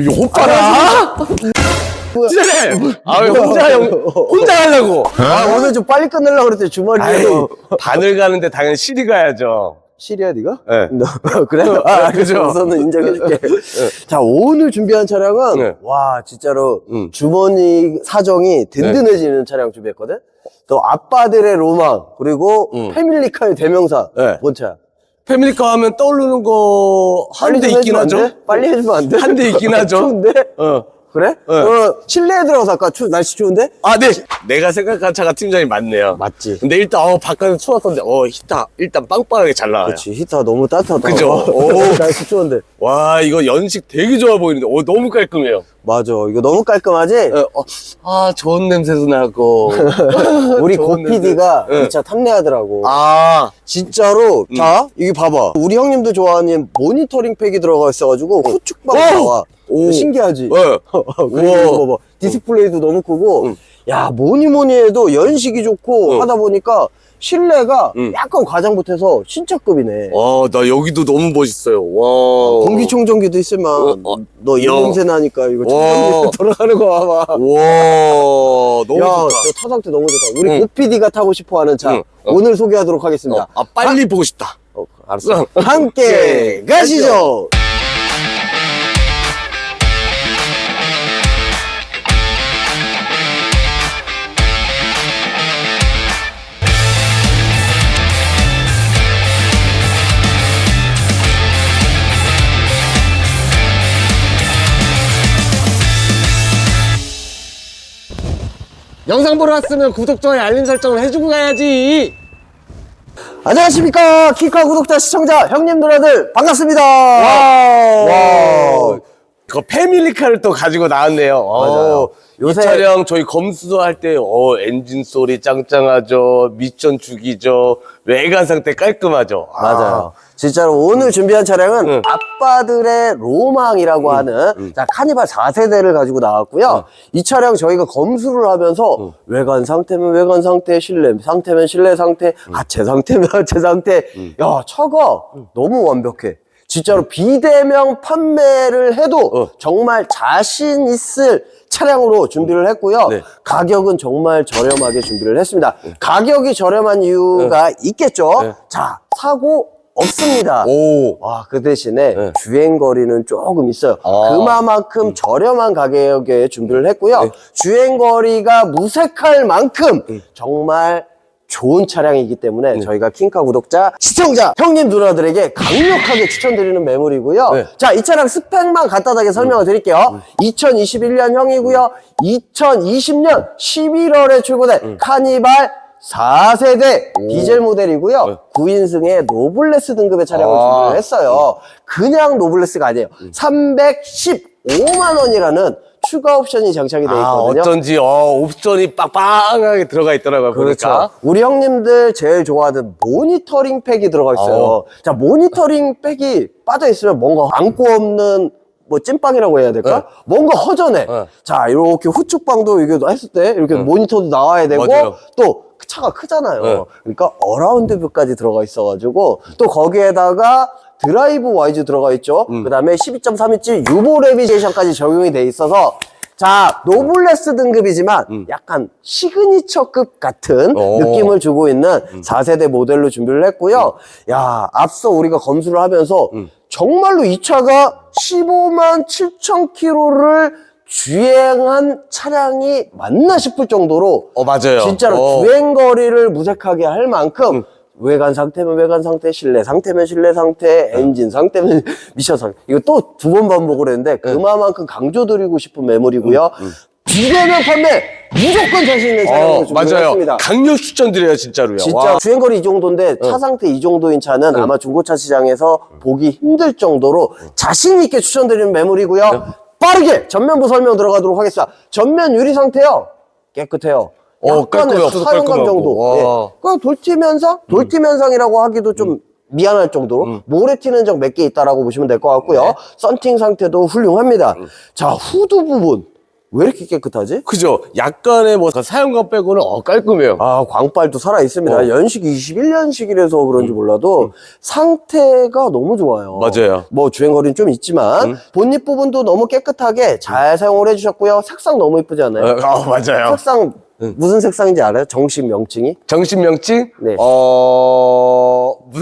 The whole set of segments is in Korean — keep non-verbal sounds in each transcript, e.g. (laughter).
이거 봐라! 진짜네! 아, 왜 혼자, 형, 혼자 하려고! 아, 오늘 좀 빨리 끝내려고 그랬더니 주말이에요. 아유, 바늘 가는데 당연히 실이 가야죠. 시리야, 네가? 네. 너, 그래? 아, 그죠. 그죠. 우선은 인정해줄게. 자, 오늘 준비한 차량은, 네. 와, 진짜로, 음. 주머니 사정이 든든해지는 차량 준비했거든? 또 아빠들의 로망, 그리고 음. 패밀리카의 대명사. 네. 뭔 차야? 패밀리카 하면 떠오르는 거 한 빨리 대 좀 있긴 해주면 안 하죠. 돼? 빨리 해주면 안 돼? 한 대 있긴 하죠. 추운데? 어. 그래? 네. 어, 실내에 들어가서 아까 추, 날씨 추운데? 아, 네. 내가 생각한 차가 팀장이 맞네요. 맞지. 근데 일단, 어, 바깥은 추웠던데, 어, 히타, 일단 빵빵하게 잘 나와요. 그렇지. 히터 너무 따뜻하다. 그죠? 오. (laughs) 날씨 추운데. 와, 이거 연식 되게 좋아 보이는데, 어, 너무 깔끔해요. 맞아. 이거 너무 깔끔하지? 어, 어, 아, 좋은 냄새도 나고. (laughs) 우리 좋은 고PD가 냄새. 이 차 탐내하더라고. 아, 진짜로 자 이게 봐봐 우리 형님도 좋아하는 모니터링 팩이 들어가 있어가지고 후축방 오! 나와 오. 신기하지 네. (laughs) 그리고 봐봐 디스플레이도 너무 크고 응. 야 뭐니 뭐니 해도 연식이 좋고 응. 하다 보니까 실내가 응. 약간 과장부터 해서 신차급이네 와, 나 여기도 너무 멋있어요. 와. 공기청정기도 있으면 어, 어. 너이 야. 냄새 나니까 이거 와. 청정기 (laughs) 돌아가는 거 봐봐 와, 너무 야, 좋다. 저차 상태 너무 좋다. 우리 응. 고PD가 타고 싶어 하는 차 응. 어. 오늘 소개하도록 하겠습니다. 어, 아, 빨리 보고 싶다. 어, 알았어. 응. 함께 가시죠. 영상 보러 왔으면 구독, 좋아요, 알림 설정을 해주고 가야지. 안녕하십니까. 키카 구독자, 시청자, 형님, 누나들, 반갑습니다. 와. 와. 그 패밀리카를 또 가지고 나왔네요. 맞아요. 어, 요새- 이 차량 저희 검수도 할 때, 어, 엔진 소리 짱짱하죠. 미션 죽이죠. 외관 상태 깔끔하죠. 아. 맞아요. 진짜로 오늘 준비한 차량은 응. 아빠들의 로망이라고 하는 자, 카니발 4세대를 가지고 나왔고요. 이 차량 저희가 검수를 하면서 외관 상태면 외관 상태, 실내 상태면 실내 상태, 하체 상태면 (laughs) 하체 상태. 야, 차가 너무 완벽해. 진짜로 비대면 판매를 해도 어. 정말 자신 있을 차량으로 준비를 했고요. 네. 가격은 정말 저렴하게 준비를 했습니다. 가격이 저렴한 이유가 있겠죠. 네. 자, 사고 없습니다. 오. 와, 그 대신에 네. 주행 거리는 조금 있어요. 아. 그만큼 저렴한 가격에 준비를 했고요. 네. 주행 거리가 무색할 만큼 정말 좋은 차량이기 때문에 네. 저희가 킹카 구독자, 시청자, 형님, 누나들에게 강력하게 추천드리는 매물이고요. 네. 음. 자, 이 차량 스펙만 간단하게 설명을 드릴게요. 2021년 형이고요. 2020년 11월에 출고된 음. 카니발 4세대 디젤 모델이고요. 네. 9인승의 노블레스 등급의 차량을 아. 준비를 했어요. 그냥 노블레스가 아니에요. 음. 315만 원이라는 추가 옵션이 장착이 되어 아, 있거든요. 어쩐지, 어, 옵션이 빵빵하게 들어가 있더라고요. 그렇죠. 보니까. 우리 형님들 제일 좋아하는 모니터링 팩이 들어가 있어요. 어. 자, 모니터링 팩이 빠져 있으면 뭔가 안고 없는 뭐 찐빵이라고 해야 될까? 네. 뭔가 허전해. 네. 자, 이렇게 후축방도 이게 했을 때 이렇게 모니터도 나와야 되고 맞아요. 또 차가 크잖아요. 네. 그러니까 어라운드 뷰까지 들어가 있어가지고 또 거기에다가 드라이브 와이즈 들어가 있죠. 음. 그 다음에 12.3인치 유보 레비제이션까지 적용이 돼 있어서 자 노블레스 등급이지만 약간 시그니처급 같은 음. 오. 음. 느낌을 주고 있는 4세대 모델로 준비를 했고요. 야 앞서 우리가 검수를 하면서 음. 정말로 이 차가 15만 7천 킬로를 주행한 차량이 맞나 싶을 정도로 어, 맞아요. 진짜로 어. 주행 거리를 무색하게 할 만큼 외관 상태면 외관 상태, 실내 상태면 실내 상태, 엔진 상태면 (laughs) 미션 상태. 이거 또 두 번 반복을 했는데 그만큼 강조드리고 싶은 매물이고요. 비대면 판매 무조건 자신 있는 차량으로 어, 맞아요. 준비했습니다. 강력 추천드려요, 진짜로요. 진짜 와. 주행거리 이 정도인데 차 상태 이 정도인 차는 아마 중고차 시장에서 보기 힘들 정도로 자신 있게 추천드리는 매물이고요. 빠르게 전면부 설명 들어가도록 하겠습니다. 전면 유리 상태요. 깨끗해요. 어, 약간의 깔끔해요. 없어도 사용감 깔끔하고. 정도. 와. 음. 예. 그 돌팀 현상? 돌팀 현상이라고 하기도 좀 미안할 정도로 모래 튀는 적 몇 개 있다라고 보시면 될 것 같고요. 네. 썬팅 상태도 훌륭합니다. 음. 자 후드 부분 왜 이렇게 깨끗하지? 그죠? 약간의 뭐 사용감 빼고는 어, 깔끔해요. 아, 광빨도 살아 있습니다. 어. 음. 연식 21년식이라서 그런지 몰라도 상태가 너무 좋아요. 맞아요. 뭐 주행거리는 좀 있지만 음. 본닛 부분도 너무 깨끗하게 잘 사용을 해주셨고요. 색상 너무 이쁘지 않아요? 어, 어, 맞아요. 색상 무슨 색상인지 알아요? 정식 명칭이? 정신 명칭? 네. 어,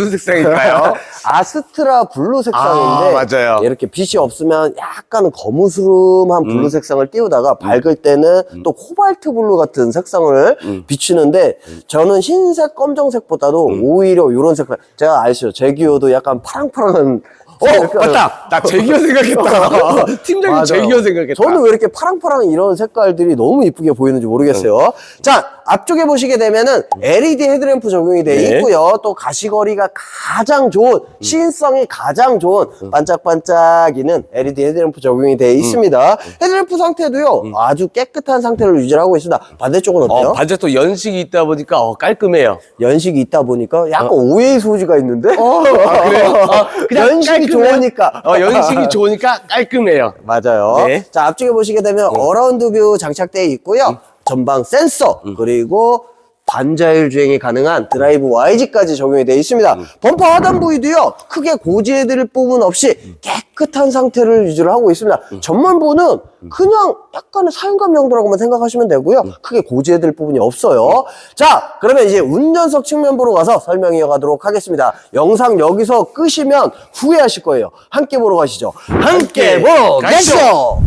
무슨 색상일까요? (laughs) 아스트라 블루 색상인데 아, 맞아요. 이렇게 빛이 없으면 약간 거무스름한 블루 음. 색상을 띄우다가 밝을 때는 또 코발트 블루 같은 색상을 음. 비추는데 저는 흰색 검정색보다도 오히려 이런 색깔 제가 아시죠 제기호도 약간 파랑파랑한 어, 색깔을- 맞다. 나 제기어 생각했다. (laughs) 팀장님 맞아요. 제기어 생각했다. 저는 왜 이렇게 파랑파랑 이런 색깔들이 너무 이쁘게 보이는지 모르겠어요. 자, 앞쪽에 보시게 되면은 LED 헤드램프 적용이 되어 네. 있고요. 또 가시거리가 가장 좋은, 시인성이 가장 좋은 반짝반짝이는 LED 헤드램프 적용이 되어 있습니다. 헤드램프 상태도요, 아주 깨끗한 상태를 유지하고 있습니다. 반대쪽은 어때요? 어, 반짝 또 연식이 있다 보니까 어, 깔끔해요. 연식이 있다 보니까 약간 오해의 소지가 있는데? 어, 아, 그래요? 어, (laughs) 그냥 연식이 깔끔해요? 좋으니까. 어, 연식이 좋으니까 깔끔해요. (laughs) 맞아요. 네. 자, 앞쪽에 보시게 되면 어라운드 뷰 장착되어 있고요. 전방 센서, 그리고 반자율 주행이 가능한 드라이브 YG까지 적용이 되어 있습니다. 범퍼 하단 부위도요, 크게 고지해드릴 부분 없이 깨끗한 상태를 유지를 하고 있습니다. 전면부는 그냥 약간의 사용감 정도라고만 생각하시면 되고요. 크게 고지해드릴 부분이 없어요. 자, 그러면 이제 운전석 측면부로 가서 설명 이어가도록 하겠습니다. 영상 여기서 끄시면 후회하실 거예요. 함께 보러 가시죠. 함께 보러 가시죠. 가시죠.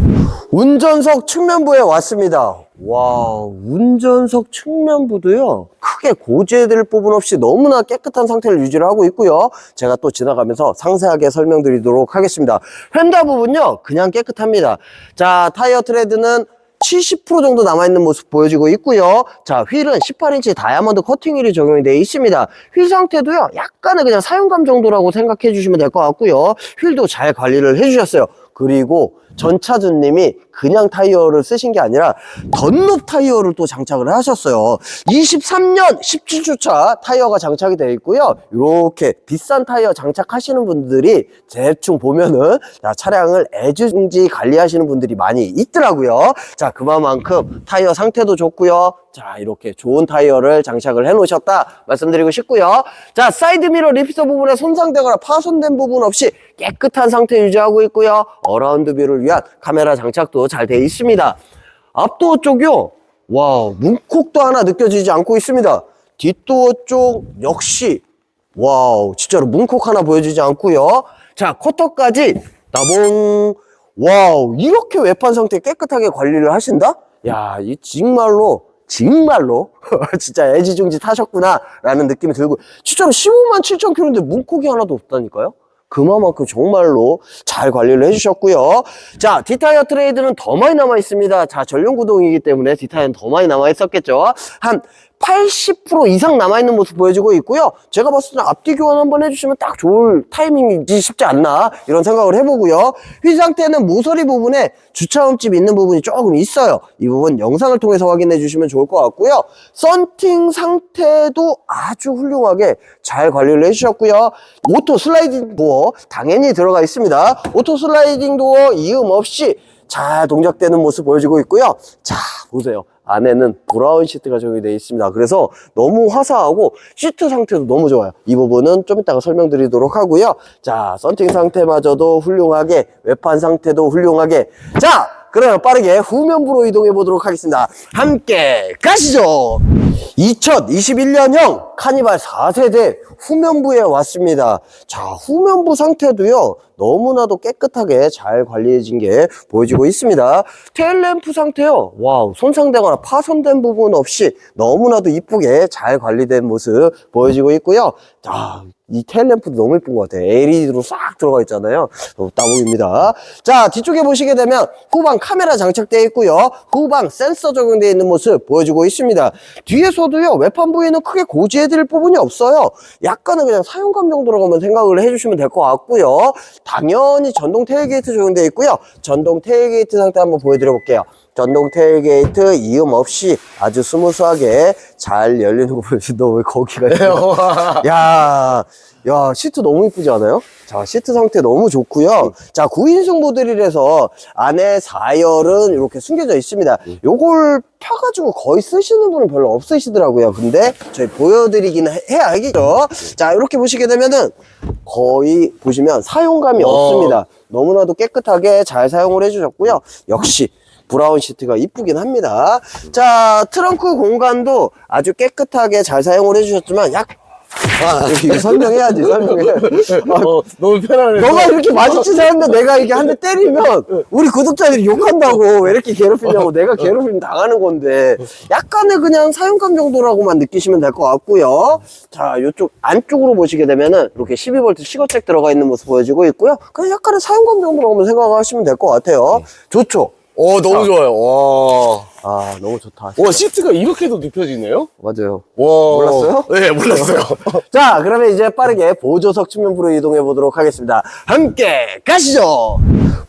운전석 측면부에 왔습니다. 와, 운전석 측면부도요, 크게 고지해드릴 부분 없이 너무나 깨끗한 상태를 유지를 하고 있고요. 제가 또 지나가면서 상세하게 설명드리도록 하겠습니다. 휀다 부분요, 그냥 깨끗합니다. 자, 타이어 트레드는 70% 정도 남아있는 모습 보여지고 있고요. 자, 휠은 18인치 다이아몬드 커팅 휠이 적용이 되어 있습니다. 휠 상태도요, 약간의 그냥 사용감 정도라고 생각해 주시면 될 것 같고요. 휠도 잘 관리를 해주셨어요. 그리고 전차주님이 그냥 타이어를 쓰신 게 아니라 던롭 타이어를 또 장착을 하셨어요. 23년 17주차 타이어가 장착이 되어 있고요. 이렇게 비싼 타이어 장착하시는 분들이 대충 보면은 자, 차량을 애지중지 관리하시는 분들이 많이 있더라고요. 자, 그만큼 타이어 상태도 좋고요. 자, 이렇게 좋은 타이어를 장착을 해 놓으셨다 말씀드리고 싶고요. 자, 사이드미러 리피터 부분에 손상되거나 파손된 부분 없이 깨끗한 상태 유지하고 있고요. 어라운드 뷰를 위한 카메라 장착도 잘 되어 있습니다. 앞도어 쪽이요. 와, 문콕도 하나 느껴지지 않고 있습니다. 뒷도어 쪽 역시 와우, 진짜로 문콕 하나 보여주지 않고요. 자, 커터까지 나봉. 와우, 이렇게 외판 상태 깨끗하게 관리를 하신다? 야, 이 정말로 정말로 (laughs) 진짜 애지중지 타셨구나 라는 느낌이 들고 진짜로 15만 7천 킬로인데 문콕이 하나도 없다니까요? 그만큼 정말로 잘 관리를 해주셨고요. 자, 디타이어 트레이드는 더 많이 남아 있습니다. 자, 전용 구동이기 때문에 디타이어는 더 많이 남아 있었겠죠. 한 80% 이상 남아있는 모습 보여지고 있고요. 제가 봤을 때 앞뒤 교환 한번 해주시면 딱 좋을 타이밍이지 싶지 않나 이런 생각을 해보고요. 휠 상태는 모서리 부분에 주차음집 있는 부분이 조금 있어요. 이 부분 영상을 통해서 확인해 주시면 좋을 것 같고요. 썬팅 상태도 아주 훌륭하게 잘 관리를 해주셨고요. 오토 슬라이딩 도어 당연히 들어가 있습니다. 오토 슬라이딩 도어 이음 없이 잘 동작되는 모습 보여지고 있고요. 자, 보세요. 안에는 브라운 시트가 적용이 되어 있습니다. 그래서 너무 화사하고 시트 상태도 너무 좋아요. 이 부분은 좀 이따가 설명드리도록 하고요. 자, 썬팅 상태마저도 훌륭하게, 외판 상태도 훌륭하게. 자, 그러면 빠르게 후면부로 이동해 보도록 하겠습니다. 함께 가시죠! 2021년형 카니발 4세대 후면부에 왔습니다. 자, 후면부 상태도요, 너무나도 깨끗하게 잘 관리해진 게 보여지고 있습니다. 테일램프 상태요, 와우, 손상되거나 파손된 부분 없이 너무나도 이쁘게 잘 관리된 모습 보여지고 있고요. 자, 이 테일램프도 너무 예쁜 것 같아요. LED로 싹 들어가 있잖아요. 따봉입니다. 자, 뒤쪽에 보시게 되면 후방 카메라 장착되어 있고요. 후방 센서 적용되어 있는 모습 보여주고 있습니다. 뒤에서도요, 외판 부위는 크게 고지해 드릴 부분이 없어요. 약간은 그냥 사용감 정도라고만 생각을 해주시면 될 것 같고요. 당연히 전동 테일게이트 적용되어 있고요. 전동 테일게이트 상태 한번 보여드려 볼게요. 전동 테일게이트 이음 없이 아주 스무스하게 잘 열리는 거 보여주. 너왜 거기가 있어? 야, 야 시트 너무 이쁘지 않아요? 자 시트 상태 너무 좋고요. 자 9인승 모델이라서 안에 4열은 이렇게 숨겨져 있습니다. 요걸 펴가지고 거의 쓰시는 분은 별로 없으시더라고요. 근데 저희 보여드리긴 해- 해야겠죠. 자 이렇게 보시게 되면은 거의 보시면 사용감이 어. 없습니다. 너무나도 깨끗하게 잘 사용을 해주셨고요. 역시 브라운 시트가 이쁘긴 합니다. 자, 트렁크 공간도 아주 깨끗하게 잘 사용을 해주셨지만, 약, 아, 이거 설명해야지, 설명해. 아, (laughs) 어, 너무 편하네. 너가 이렇게 마주치서 하는데 내가 이렇게 한 대 때리면 우리 구독자들이 욕한다고 왜 이렇게 괴롭히냐고 내가 괴롭힘 당하는 건데 약간의 그냥 사용감 정도라고만 느끼시면 될 것 같고요. 자, 이쪽 안쪽으로 보시게 되면은 이렇게 12V 시거잭 들어가 있는 모습 보여지고 있고요. 그냥 약간의 사용감 정도라고만 생각하시면 될 것 같아요. 좋죠? 어, 너무 좋아요. 와. 아, 너무 좋다. 와, 시트가 이렇게도 눕혀지네요? 맞아요. 와. 몰랐어요? 네, 몰랐어요. (laughs) 자, 그러면 이제 빠르게 보조석 측면부로 이동해 보도록 하겠습니다. 함께 가시죠!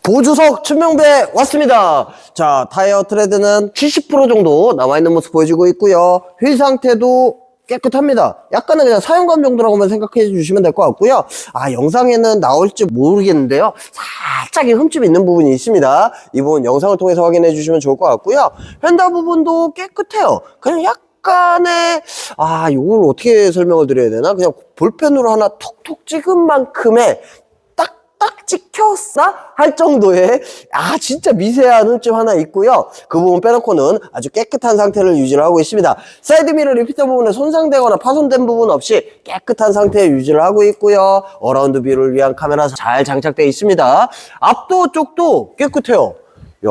보조석 측면부에 왔습니다. 자, 타이어 트레드는 70% 정도 남아 있는 모습 보여지고 있고요. 휠 상태도 깨끗합니다. 약간은 그냥 사용감 정도라고만 생각해 주시면 될 것 같고요. 아, 영상에는 나올지 모르겠는데요. 살짝의 흠집이 있는 부분이 있습니다. 이 부분 영상을 통해서 확인해 주시면 좋을 것 같고요. 휀다 부분도 깨끗해요. 그냥 약간의, 아, 이걸 어떻게 설명을 드려야 되나? 그냥 볼펜으로 하나 톡톡 찍은 만큼의 딱딱 찍혔나? 할 정도의 아 진짜 미세한 흠집 하나 있고요. 그 부분 빼놓고는 아주 깨끗한 상태를 유지를 하고 있습니다. 사이드미러 리피터 부분에 손상되거나 파손된 부분 없이 깨끗한 상태에 유지를 하고 있고요. 어라운드 뷰를 위한 카메라 잘 장착되어 있습니다. 앞도 쪽도 깨끗해요. 야,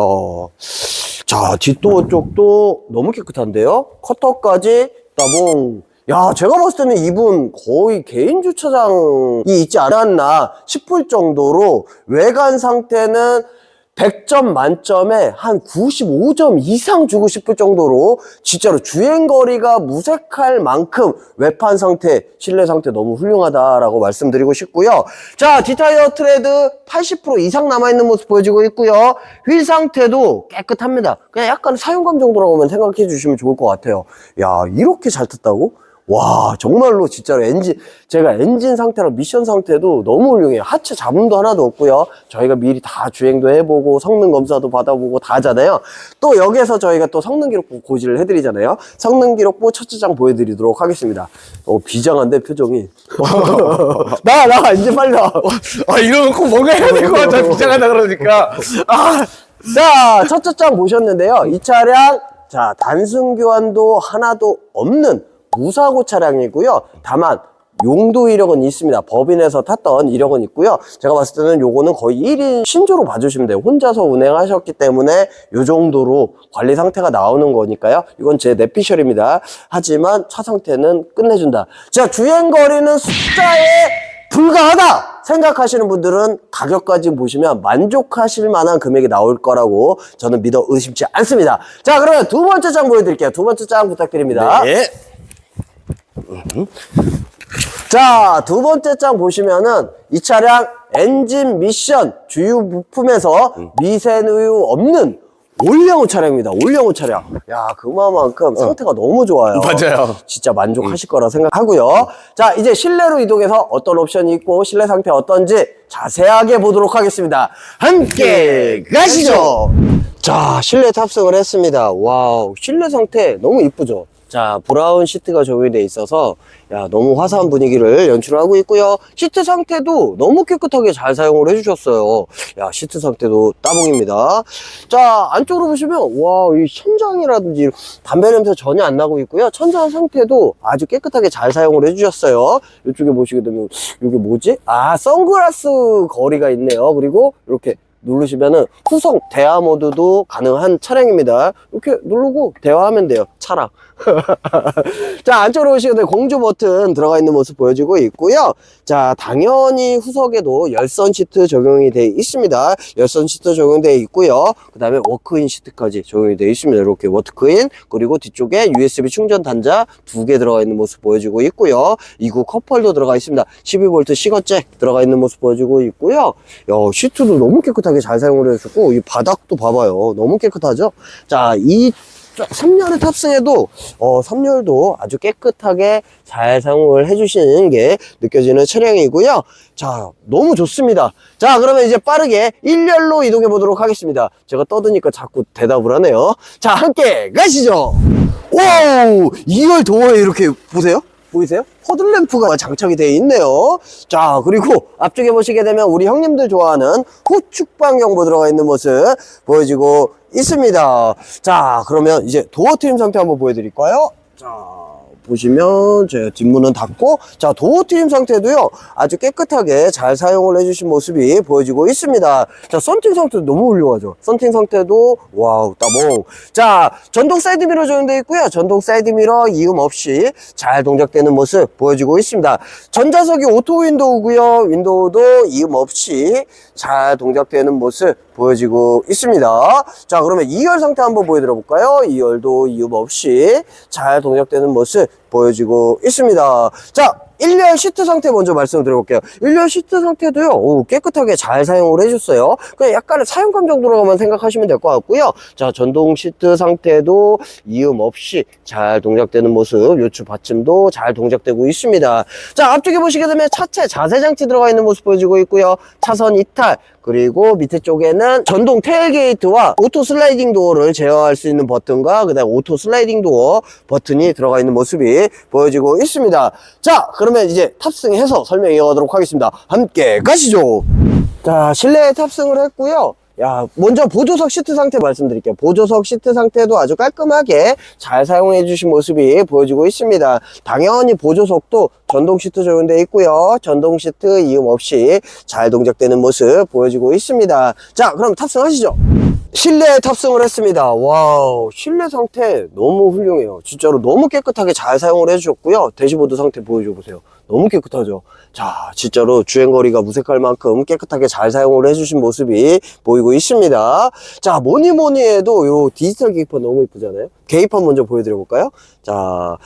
자 뒷도 쪽도 너무 깨끗한데요. 커터까지 따봉. 야, 제가 봤을 때는 이분 거의 개인 주차장이 있지 않았나 싶을 정도로 외관 상태는 100점 만점에 한 95점 이상 주고 싶을 정도로 진짜로 주행거리가 무색할 만큼 외판 상태, 실내 상태 너무 훌륭하다라고 말씀드리고 싶고요. 자, 뒷타이어 트레드 80% 이상 남아있는 모습 보여지고 있고요. 휠 상태도 깨끗합니다. 그냥 약간 사용감 정도라고만 생각해 주시면 좋을 것 같아요. 야, 이렇게 잘 탔다고? 와 정말로 진짜로 엔진 제가 엔진 상태랑 미션 상태도 너무 훌륭해요. 하체 잡음도 하나도 없고요. 저희가 미리 다 주행도 해보고 성능 검사도 받아보고 다 하잖아요. 또 여기에서 저희가 또 성능 기록부 고지를 해드리잖아요. 성능 기록부 첫째 장 보여드리도록 하겠습니다. 어 비장한데 표정이. (laughs) 나나 이제 빨리 나 아, 이러면 꼭 뭔가 해야 될 것 같아. 비장하다 그러니까. 아, 자, 첫째 장 보셨는데요. 이 차량, 자, 단순 교환도 하나도 없는 무사고 차량이고요. 다만, 용도 이력은 있습니다. 법인에서 탔던 이력은 있고요. 제가 봤을 때는 요거는 거의 1인 신조로 봐주시면 돼요. 혼자서 운행하셨기 때문에 요 정도로 관리 상태가 나오는 거니까요. 이건 제 내피셜입니다. 하지만 차 상태는 끝내준다. 자, 주행 거리는 숫자에 불가하다 생각하시는 분들은 가격까지 보시면 만족하실 만한 금액이 나올 거라고 저는 믿어 의심치 않습니다. 자, 그러면 두 번째 장 보여드릴게요. 두 번째 장 부탁드립니다. 네. 자, 두 번째 장 보시면은 이 차량 엔진 미션 주유 부품에서 미세누유 없는 올영호 차량입니다. 올영호 차량. 야, 그만큼 상태가 너무 좋아요. (laughs) 맞아요. 진짜 만족하실 거라 생각하고요. 자, 이제 실내로 이동해서 어떤 옵션이 있고 실내 상태 어떤지 자세하게 보도록 하겠습니다. 함께 가시죠. 자, 실내 탑승을 했습니다. 와우, 실내 상태 너무 이쁘죠? 자, 브라운 시트가 적용되어 있어서 야, 너무 화사한 분위기를 연출하고 있고요. 시트 상태도 너무 깨끗하게 잘 사용을 해주셨어요. 야, 시트 상태도 따봉입니다. 자, 안쪽으로 보시면 와, 이 천장이라든지 담배 냄새 전혀 안 나고 있고요. 천장 상태도 아주 깨끗하게 잘 사용을 해주셨어요. 이쪽에 보시게 되면 이게 뭐지? 아, 선글라스 거리가 있네요. 그리고 이렇게 누르시면은 후속 대화 모드도 가능한 차량입니다. 이렇게 누르고 대화하면 돼요. 차랑. (laughs) 자, 안쪽으로 오시게 되면 공조 버튼 들어가 있는 모습 보여지고 있고요. 자, 당연히 후석에도 열선 시트 적용이 되어 있습니다. 열선 시트 적용되어 있고요. 그 다음에 워크인 시트까지 적용이 되어 있습니다. 이렇게 워크인, 그리고 뒤쪽에 USB 충전 단자 두 개 들어가 있는 모습 보여지고 있고요. 이구 컵홀더 들어가 있습니다. 12V 시거잭 들어가 있는 모습 보여지고 있고요. 야, 시트도 너무 깨끗하 게 잘 사용을 해주고, 이 바닥도 봐봐요. 너무 깨끗하죠? 자, 이 3열에 탑승해도 어, 3열도 아주 깨끗하게 잘 사용을 해주시는 게 느껴지는 차량이고요. 자, 너무 좋습니다. 자, 그러면 이제 빠르게 1열로 이동해 보도록 하겠습니다. 제가 떠드니까 자꾸 대답을 하네요. 자, 함께 가시죠. 오, 2열 도어에 이렇게 보세요. 보이세요? 허들램프가 장착이 되어 있네요. 자, 그리고 앞쪽에 보시게 되면 우리 형님들 좋아하는 후축방 경보 들어가 있는 모습 보여지고 있습니다. 자, 그러면 이제 도어 트림 상태 한번 보여드릴까요? 자, 보시면 제 뒷문은 닫고 자 도어 트림 상태도요. 아주 깨끗하게 잘 사용을 해주신 모습이 보여지고 있습니다. 자 썬팅 상태도 너무 훌륭하죠. 썬팅 상태도 와우 따봉. 자 전동 사이드 미러 적용되어 있고요. 전동 사이드 미러 이음 없이 잘 동작되는 모습 보여지고 있습니다. 전자석이 오토 윈도우고요. 윈도우도 이음 없이 잘 동작되는 모습 보여지고 있습니다. 자 그러면 2열 상태 한번 보여드려 볼까요? 2열도 이음 없이 잘 동작되는 모습 보여지고 있습니다. 자 1열 시트 상태 먼저 말씀을 드려볼게요. 1열 시트 상태도요 오, 깨끗하게 잘 사용을 해줬어요. 그냥 약간의 사용감 정도로만 생각하시면 될 것 같고요. 자 전동 시트 상태도 이음 없이 잘 동작되는 모습 요추 받침도 잘 동작되고 있습니다. 자 앞쪽에 보시게 되면 차체 자세 장치 들어가 있는 모습 보여지고 있고요. 차선 이탈 그리고 밑에 쪽에는 전동 테일게이트와 오토 슬라이딩 도어를 제어할 수 있는 버튼과 그 다음 오토 슬라이딩 도어 버튼이 들어가 있는 모습이 보여지고 있습니다. 자 그러면 이제 탑승해서 설명 이어가도록 하겠습니다. 함께 가시죠. 자 실내에 탑승을 했고요 야, 먼저 보조석 시트 상태 말씀드릴게요. 보조석 시트 상태도 아주 깔끔하게 잘 사용해 주신 모습이 보여지고 있습니다. 당연히 보조석도 전동 시트 적용되어 있고요. 전동 시트 이음 없이 잘 동작되는 모습 보여지고 있습니다. 자, 그럼 탑승하시죠. 실내에 탑승을 했습니다. 와우, 실내 상태 너무 훌륭해요. 진짜로 너무 깨끗하게 잘 사용을 해주셨고요. 대시보드 상태 보여줘 보세요. 너무 깨끗하죠. 자 진짜로 주행거리가 무색할 만큼 깨끗하게 잘 사용을 해주신 모습이 보이고 있습니다. 자 뭐니 뭐니 해도 요 디지털 계기판 너무 이쁘잖아요? 계기판 먼저 보여드려 볼까요? 자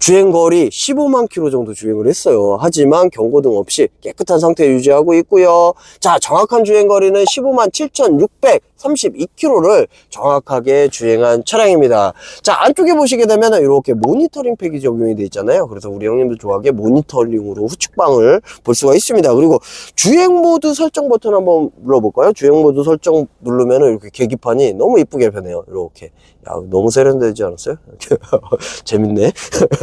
주행거리 15만 킬로 정도 주행을 했어요. 하지만 경고등 없이 깨끗한 상태 유지하고 있고요. 자 정확한 주행거리는 15만 7600 32km를 정확하게 주행한 차량입니다. 자 안쪽에 보시게 되면 이렇게 모니터링 팩이 적용이 되어 있잖아요. 그래서 우리 형님들 좋아하게 모니터링으로 후측방을 볼 수가 있습니다. 그리고 주행 모드 설정 버튼 한번 눌러볼까요? 주행 모드 설정 누르면 이렇게 계기판이 너무 이쁘게 변해요. 이렇게 야, 너무 세련되지 않았어요? (laughs) 재밌네.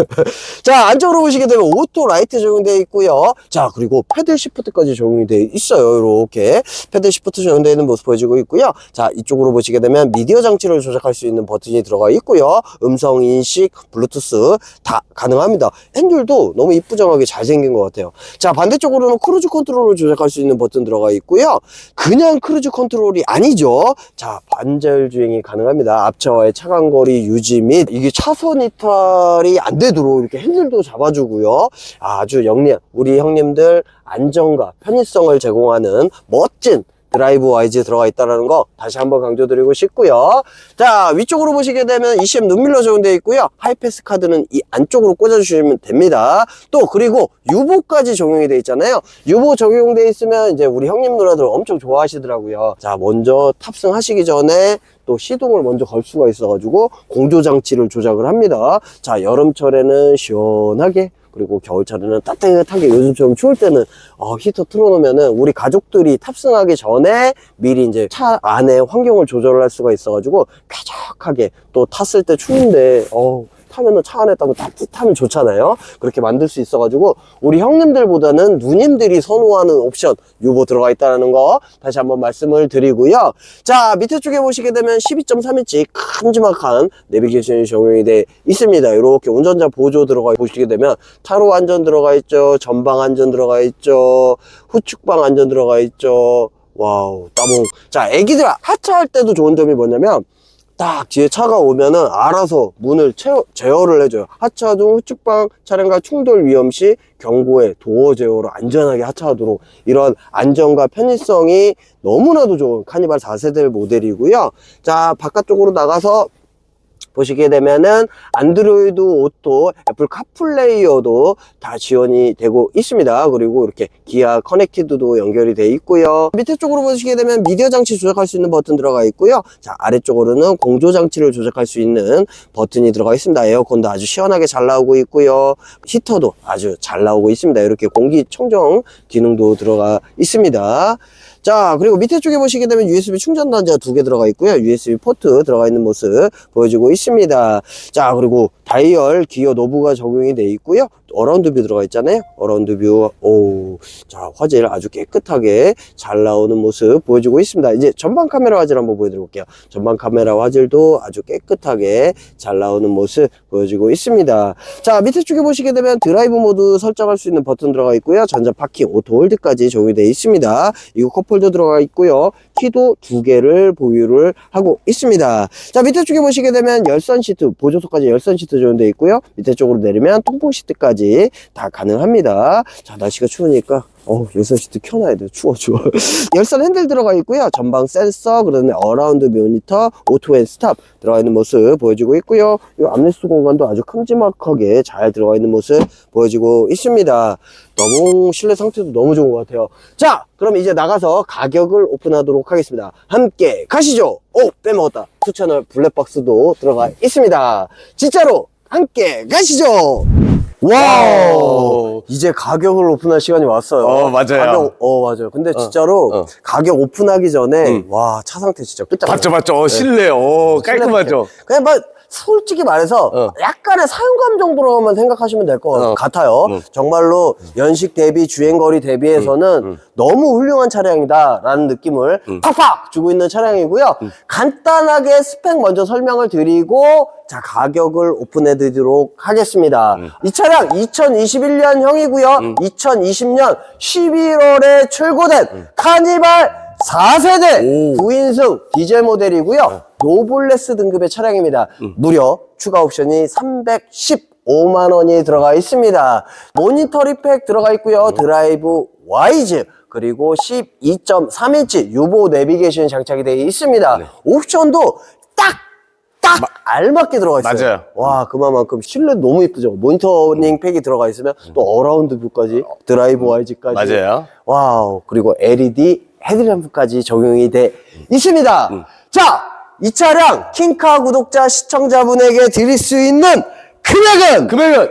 (laughs) 자 안쪽으로 보시게 되면 오토 라이트 적용되어 있고요. 자 그리고 패들 시프트까지 적용이 되어 있어요. 이렇게 패들 시프트 적용되어 있는 모습 보여지고 있고요. 자, 이쪽으로 보시게 되면 미디어 장치를 조작할 수 있는 버튼이 들어가 있고요. 음성 인식, 블루투스 다 가능합니다. 핸들도 너무 이쁘장하게 잘생긴 것 같아요. 자, 반대쪽으로는 크루즈 컨트롤을 조작할 수 있는 버튼 들어가 있고요. 그냥 크루즈 컨트롤이 아니죠. 자, 반절 주행이 가능합니다. 앞차와의 차간 거리 유지 및 이게 차선 이탈이 안 되도록 이렇게 핸들도 잡아주고요. 아주 영리한 우리 형님들 안정과 편의성을 제공하는 멋진 드라이브 와이즈 들어가 있다는 거 다시 한번 강조드리고 싶고요. 자 위쪽으로 보시게 되면 ECM 눈밀러 적용되어 있고요. 하이패스 카드는 이 안쪽으로 꽂아주시면 됩니다. 또 그리고 유보까지 적용이 되어 있잖아요. 유보 적용되어 있으면 이제 우리 형님 누나들 엄청 좋아하시더라고요. 자 먼저 탑승하시기 전에 또 시동을 먼저 걸 수가 있어가지고 공조 장치를 조작을 합니다. 자 여름철에는 시원하게 그리고 겨울철에는 따뜻하게 요즘처럼 추울 때는 어, 히터 틀어놓으면은 우리 가족들이 탑승하기 전에 미리 이제 차 안에 환경을 조절할 수가 있어가지고 쾌적하게 또 탔을 때 추운데 어 타면은 차 안에 따면 따뜻하면 좋잖아요. 그렇게 만들 수 있어가지고 우리 형님들보다는 누님들이 선호하는 옵션 유보 들어가 있다는 거 다시 한번 말씀을 드리고요. 자 밑에 쪽에 보시게 되면 12.3인치 큼지막한 내비게이션이 적용이 돼 있습니다. 이렇게 운전자 보조 들어가 보시게 되면 차로 안전 들어가 있죠. 전방 안전 들어가 있죠. 후측방 안전 들어가 있죠. 와우, 따봉. 자, 애기들 하차할 때도 좋은 점이 뭐냐면, 딱 뒤에 차가 오면은 알아서 문을 채워, 제어를 해줘요. 하차 중 후측방 차량과 충돌 위험 시 경고에 도어 제어로 안전하게 하차하도록 이런 안전과 편의성이 너무나도 좋은 카니발 4세대 모델이고요. 자, 바깥쪽으로 나가서 보시게 되면은 안드로이드 오토, 애플 카플레이어도 다 지원이 되고 있습니다. 그리고 이렇게 기아 커넥티드도 연결이 돼 있고요. 밑에 쪽으로 보시게 되면 미디어 장치 조작할 수 있는 버튼 들어가 있고요. 자, 아래쪽으로는 공조 장치를 조작할 수 있는 버튼이 들어가 있습니다. 에어컨도 아주 시원하게 잘 나오고 있고요. 히터도 아주 잘 나오고 있습니다. 이렇게 공기 청정 기능도 들어가 있습니다. 자, 그리고 밑에 쪽에 보시게 되면 USB 충전 단자 두 개 들어가 있고요. USB 포트 들어가 있는 모습 보여주고 있습니다. 자, 그리고 다이얼 기어 노브가 적용이 돼 있고요. 어라운드 뷰 들어가 있잖아요. 어라운드 뷰. 오. 자, 화질 아주 깨끗하게 잘 나오는 모습 보여주고 있습니다. 이제 전방 카메라 화질 한번 보여드릴게요. 전방 카메라 화질도 아주 깨끗하게 잘 나오는 모습 보여주고 있습니다. 자, 밑에 쪽에 보시게 되면 드라이브 모드 설정할 수 있는 버튼 들어가 있고요. 전자 파킹, 오토 홀드까지 적용이 되어 있습니다. 이거 컵홀더 들어가 있고요. 키도 두 개를 보유를 하고 있습니다. 자, 밑에 쪽에 보시게 되면 열선 시트, 보조석까지 열선 시트 적용되어 있고요. 밑에 쪽으로 내리면 통풍 시트까지 다 가능합니다. 자, 날씨가 추우니까 어 열선 시트 켜놔야 돼. 추워, 추워. (laughs) 열선 핸들 들어가 있고요. 전방 센서, 그다음에 어라운드 모니터, 오토 앤 스탑 들어가 있는 모습 보여주고 있고요. 이 암레스트 공간도 아주 큼지막하게 잘 들어가 있는 모습 보여지고 있습니다. 너무 실내 상태도 너무 좋은 것 같아요. 자, 그럼 이제 나가서 가격을 오픈하도록 하겠습니다. 함께 가시죠. 오, 빼먹었다. 투채널 블랙박스도 들어가 있습니다. 진짜로 함께 가시죠. 와우. 이제 가격을 오픈할 시간이 왔어요. 어, 맞아요. 가격, 어, 맞아요. 근데 진짜로 어. 가격 오픈하기 전에 응. 와, 차 상태 진짜 끝장. 맞죠, 맞죠. 어, 실내, 어, 깔끔하죠. 그냥 막 솔직히 말해서 어. 약간의 사용감 정도로만 생각하시면 될 것 어. 같아요. 응. 정말로 연식 대비 주행거리 대비해서는 너무 훌륭한 차량이다라는 느낌을 팍팍 주고 있는 차량이고요. 간단하게 스펙 먼저 설명을 드리고 자 가격을 오픈해 드리도록 하겠습니다. 이 차량 2021년형이고요. 2020년 11월에 출고된 카니발 4세대 9인승 디젤 모델이고요. 노블레스 등급의 차량입니다. 무려 추가 옵션이 315만 원이 들어가 있습니다. 모니터 리 팩 들어가 있고요. 드라이브 와이즈 그리고 12.3인치 유보 내비게이션 장착이 되어 있습니다. 옵션도 딱딱 알맞게 들어가 있어요. 맞아요. 와, 그만큼 실내 너무 이쁘죠. 모니터링 팩이 들어가 있으면 또 어라운드 뷰까지 드라이브 와이즈까지 맞아요. 와우. 그리고 LED 헤드램프까지 적용이 돼 있습니다. 음. 자, 이 차량 킹카 구독자 시청자분에게 드릴 수 있는 금액은 금액은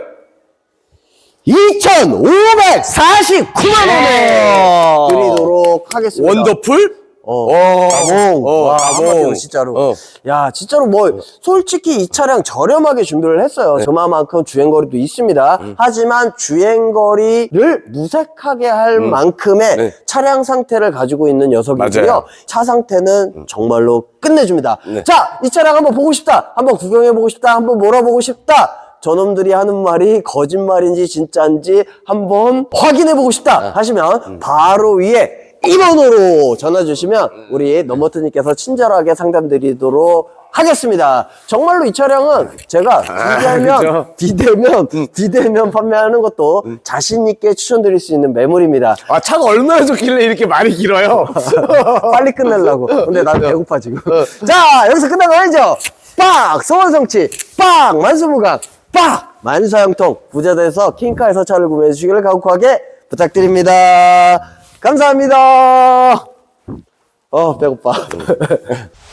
2,549만 원에 드리도록 하겠습니다. 원더풀? 어, 어, 가봉. 어, 와, 가봉. 한마디로 진짜로. 어. 야, 진짜로 뭐, 솔직히 이 차량 저렴하게 준비를 했어요. 네. 저만큼 주행거리도 있습니다. 음. 하지만 주행거리를 무색하게 할 만큼의 네. 차량 상태를 가지고 있는 녀석이고요. 맞아요. 음. 차 상태는 정말로 끝내줍니다. 네. 자, 이 차량 한번 보고 싶다. 한번 구경해보고 싶다. 한번 몰아보고 싶다. 저놈들이 하는 말이 거짓말인지 진짜인지 한번 확인해보고 싶다 네. 하시면 음. 바로 위에 1번으로 전화 주시면 우리 넘버트님께서 친절하게 상담 드리도록 하겠습니다. 정말로 이 차량은 제가 비대면, 그죠? 비대면, 비대면 판매하는 것도 자신 있게 추천드릴 수 있는 매물입니다. 아, 차가 얼마나 좋길래 이렇게 말이 길어요? (laughs) 빨리 끝내려고. 근데 난 배고파, 지금. 어. 자, 여기서 끝난 거 아니죠? 빡! 소원성취! 빡! 만수무강! 빡! 만사형통! 부자돼서 킹카에서 차를 구매해 주시기를 간곡하게 부탁드립니다. 감사합니다. 어, 배고파. (laughs)